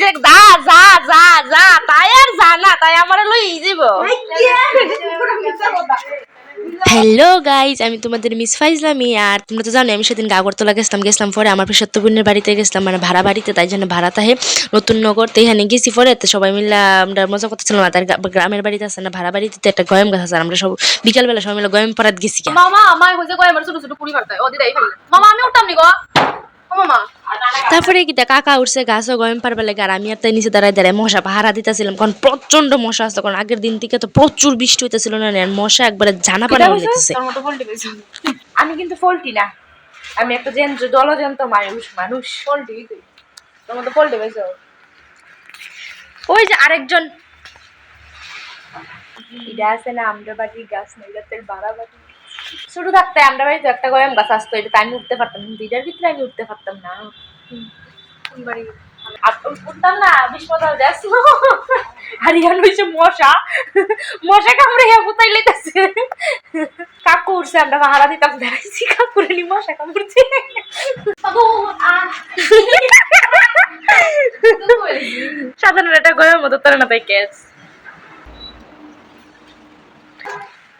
দেখ দা যা যা যা তাই আর যা না তাই আমার লই যাব হ্যালো গাইজ আমি তোমাদের মিস ফাইজলামি আর তোমরা তো জানো আমি সেদিন গাগরতলা গেছিলাম গেছিলাম পরে আমার সত্যপূর্ণের বাড়িতে গেছিলাম মানে ভাড়া বাড়িতে তাই জন্য ভাড়া তাহে নতুন নগর তো এখানে গেছি পরে তো সবাই মিলে আমরা মজা করতেছিলাম না তার গ্রামের বাড়িতে আছে না ভাড়া বাড়িতে তো একটা গয়ম গাছ আছে আমরা সব বিকালবেলা সবাই মিলে গয়ম পাড়াত গেছি মামা আমার হইছে কয় আমার ছোট ছোট পুরি ভাড়তায় ও দিদাই মামা আমি উঠতাম নি গো? তারপরে কি কাকা উঠছে গাছও গয়ম পারবে লাগে আর আমি আর তাই নিচে দাঁড়ায় দাঁড়ায় মশা পাহারা দিতেছিলাম কারণ প্রচণ্ড মশা আসতো কারণ আগের দিন থেকে তো প্রচুর বৃষ্টি হইতেছিল না আর মশা একবারে জানা পানি হইতেছে আমি কিন্তু পোল্ট্রি না আমি একটা জেন জলজন্ত মানুষ মানুষ পোল্ট্রি তুই তোর মতো পোল্ট্রি পেয়েছ ওই যে আরেকজন। এটা আছে না আমরা বাড়ির গাছ না এটা তোর বাড়া বাড়ি ছোট থাকতে আমরা বাড়িতে একটা গরম গাছ আসতো এটা আমি উঠতে পারতাম কিন্তু এটার ভিতরে আমি উঠতে পারতাম না। উঠতাম না বিশ পঁচাশ যাস আর ইয়ান হয়েছে মশা। মশা কামড়ে লেগেছে কাকু উঠছে আমরা পাহারা দিতাম দাঁড়াইছি কাকুরে নি মশা কামড়ছে। সাধারণ একটা গরম মতো তোর না তাই কেস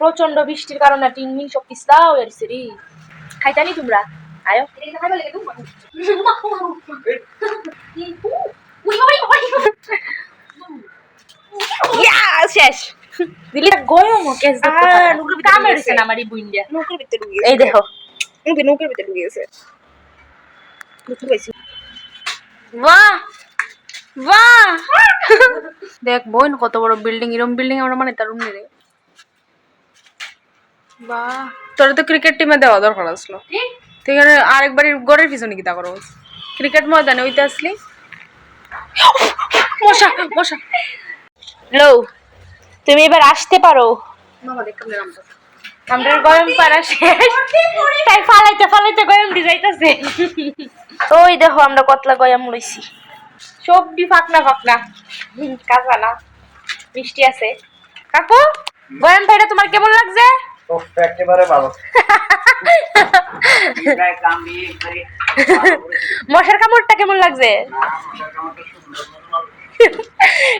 প্রচণ্ড বৃষ্টির কারণে টিনমিন সব পিছলা হয়ে গেছে রে। খাইতানি তোমরা? আয়ো। শেষ। দিলি গরম কেস কামড় দিছে। না আমার এই বুইন্ডিয়া নৌকার ভিতরে ঢুকে এই দেখো। নৌকার ভিতরে ঢুকে গেছে। বাহ! বাহ! দেখ বোন কত বড় বিল্ডিং এরকম বিল্ডিং আমরা মানে তার রুম নেই বাহ। তোর তো ক্রিকেট টিমে দেওয়া দরকার আসলো। তুই এখানে আরেকবার গড়ের পিছনে কি তা করো ক্রিকেট ময়দানে ওইতে আসলি? মশা মশা। লো তুমি এবার আসতে পারো। গরম পাড়া শেষ। তাই ফালাইতে ফালাইতে গরম দি ওই দেখো আমরা কতলা গয়াম লইছি। সবজি ফাকনা ফাকনা। হুম, কাঁচা না মিষ্টি আছে। কাকু গয়াম ভাইটা তোমার কেমন লাগছে? উফ, একেবারে ভালো। গায়ে কাম দিয়ে একবারে মশার কামড়টা কেমন লাগছে?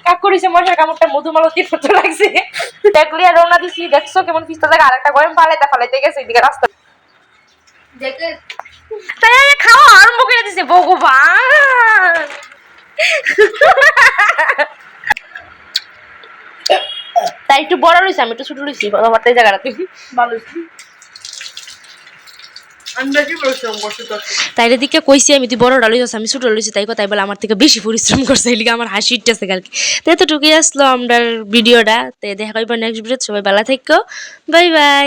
কাকুর হিসেবে মশার কামড়টা মধুমালতির মতো লাগছে। দেখলি আর রওনা দিছি দেখছ কেমন পিস্তা জায়গা? আরেকটা গরম ফালাইতে ফালাইতে গেছে এদিকে রাস্তা। তাই আগে খাওয়া আরম্ভ করে দিছে ভগবান তাই একটু বড় রয়েছে আমি একটু ছোট রয়েছি আমার তাই জায়গাটা ভালো আমি বেশি পরিশ্রম করছি তোর তাইলে দিকে কইছি আমি তুই বড় ডালই আমি ছোট লইছি। তাই কথা বলে আমার থেকে বেশি পরিশ্রম করছে এই আমার হাসি উঠতেছে কালকে। তো এতটুকুই আসলো আমরা ভিডিওটা। তো দেখা করব নেক্সট ভিডিও সবাই ভালো থাকো। Bye bye.